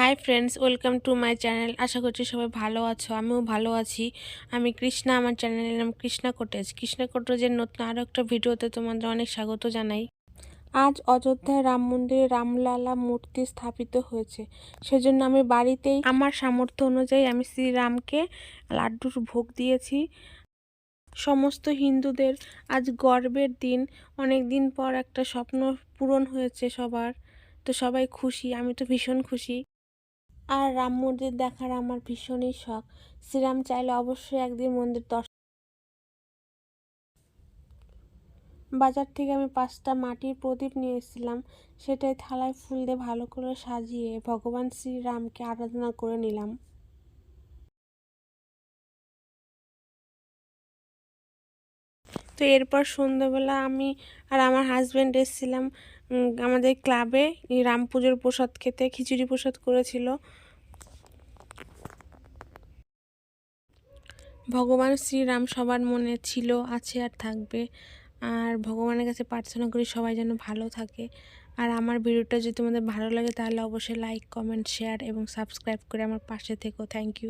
Hi friends welcome to my channel আশা করছি সবাই ভালো আছো, আমিও ভালো আছি। আমি কৃষ্ণা, আমার চ্যানেলের নাম কৃষ্ণা কোটেজ কৃষ্ণা কোটেজের নতুন আরও একটা ভিডিওতে তোমাদের অনেক স্বাগত জানাই। আজ অযোধ্যায় রাম মন্দিরে রামলালা মূর্তি স্থাপিত হয়েছে। সেজন্য আমি বাড়িতেই আমার সামর্থ্য অনুযায়ী আমি শ্রীরামকে লাড্ডুর ভোগ দিয়েছি। সমস্ত হিন্দুদের আজ গর্বের দিন। অনেক দিন পর একটা স্বপ্ন পূরণ হয়েছে সবার। তো সবাই খুশি, আমি তো ভীষণ খুশি। আর রাম মন্দির দেখার আমার ভীষণই শখ। শ্রীরাম চাইলে অবশ্যই একদিন মন্দির দর্শন বাজার থেকে আমি পাঁচটা মাটির প্রদীপ নিয়ে এসেছিলাম সেটাই থালায় ফুল দিয়ে ভালো করে সাজিয়ে ভগবান শ্রীরামকে আরাধনা করে নিলাম। তো এরপর সন্ধ্যাবেলা আমি আর আমার হাজব্যান্ড এসেছিলাম আমাদের ক্লাবে রাম পুজোর প্রসাদ খেতে, খিচুড়ি প্রসাদ করেছিল। ভগবান শ্রীরাম সবার মনে ছিল, আছে আর থাকবে। আর ভগবানের কাছে প্রার্থনা করি সবাই যেন ভালো থাকে। আর আমার ভিডিওটা যদি তোমাদের ভালো লাগে তাহলে অবশ্যই লাইক কমেন্ট শেয়ার এবং সাবস্ক্রাইব করে আমার পাশে থেকো। Thank you